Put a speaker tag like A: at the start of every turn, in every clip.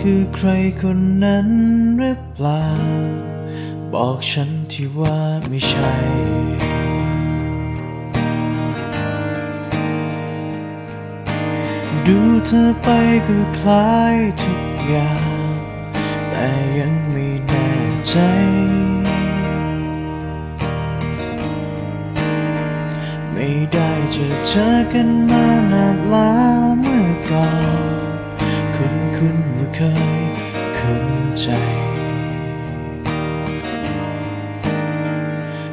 A: คือใครคนนั้นหรือเปล่า บอกฉันที่ว่าไม่ใช่ ดูเธอไปก็คล้ายทุกอย่าง แต่ยังไม่แน่ใจ ไม่ได้เจอเจอกันมานานแล้วเมื่อก่อน คุณคุณ เคยคุ้นใจ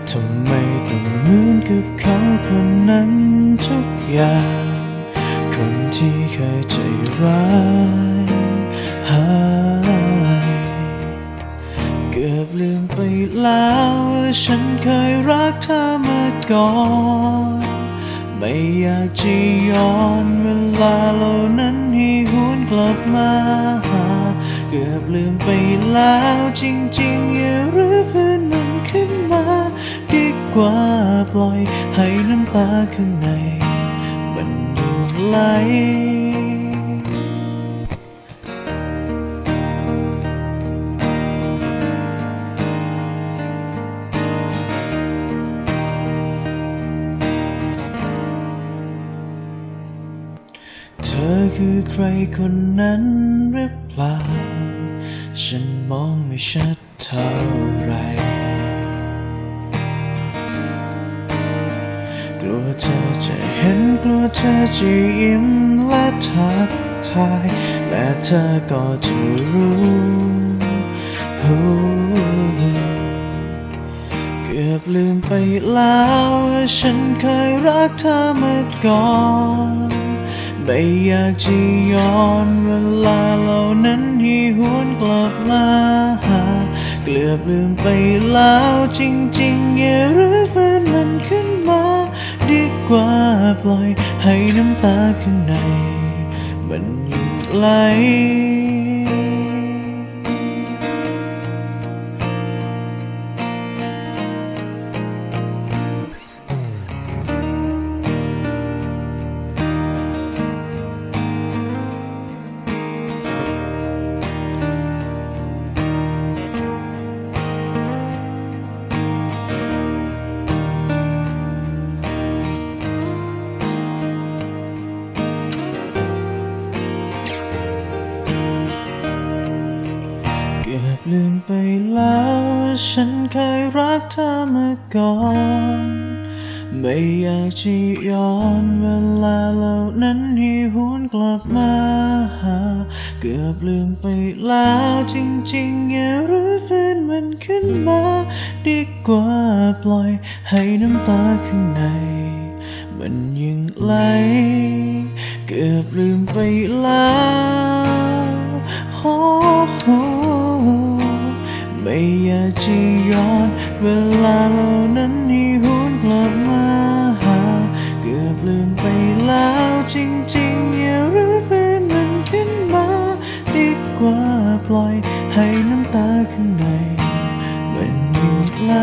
A: ทำไมต้องเหมือนกับเขาคนนั้นทุกอย่าง คนที่เคยใจร้ายหายเกือบลืมไปแล้วว่าฉันเคยรักเธอมาก่อนไม่อยากจะย้อนเวลาเหล่านั้นให้หว บมาหา เกือบลืมไปแล้วจริงๆอย่ารื้อฟื้นมันขึ้นมาดีกว่าปล่อยให้น้ำตาข้างใน มันยังไหล เธอคือใครคนนั้นหรือเปล่า ฉันมองไม่ชัดเท่าไร กลัวเธอจะเห็นกลัวเธอจะยิ้มและทักทาย แต่เธอก็จะรู้ฮู้เกือบลืมไปแล้วว่าฉันเคยรักเธอมาก่อน ไม่อยากจะย้อนเวลาเหล่านั้นให้หวนกลับมาหา เกือบลืมไปแล้วจริงๆ อย่ารื้อฟื้นมันขึ้นมา ดีกว่าปล่อยให้น้ำตาข้างใน มันหยุดไหล ลืมไปแล้วว่าฉันเคยรักเธอมาก่อน ไม่อยากจะย้อนเวลาเหล่านั้นให้หวนกลับมาหา เกือบลืมไปแล้วจริงๆอย่ารื้อฟื้นมันขึ้นมา ดีกว่าปล่อยให้น้ำตาข้างใน มันยังไหล เกือบลืมไปแล้ว ไม่อยากจะย้อนเวลาเหล่านั้นให้หุนกลับมาหา เกือบลืมไปแล้วจริงๆ อย่ารื้อฟื้นมันขึ้นมาดีกว่าปล่อยให้น้ำตาข้างในมันหยุดไหล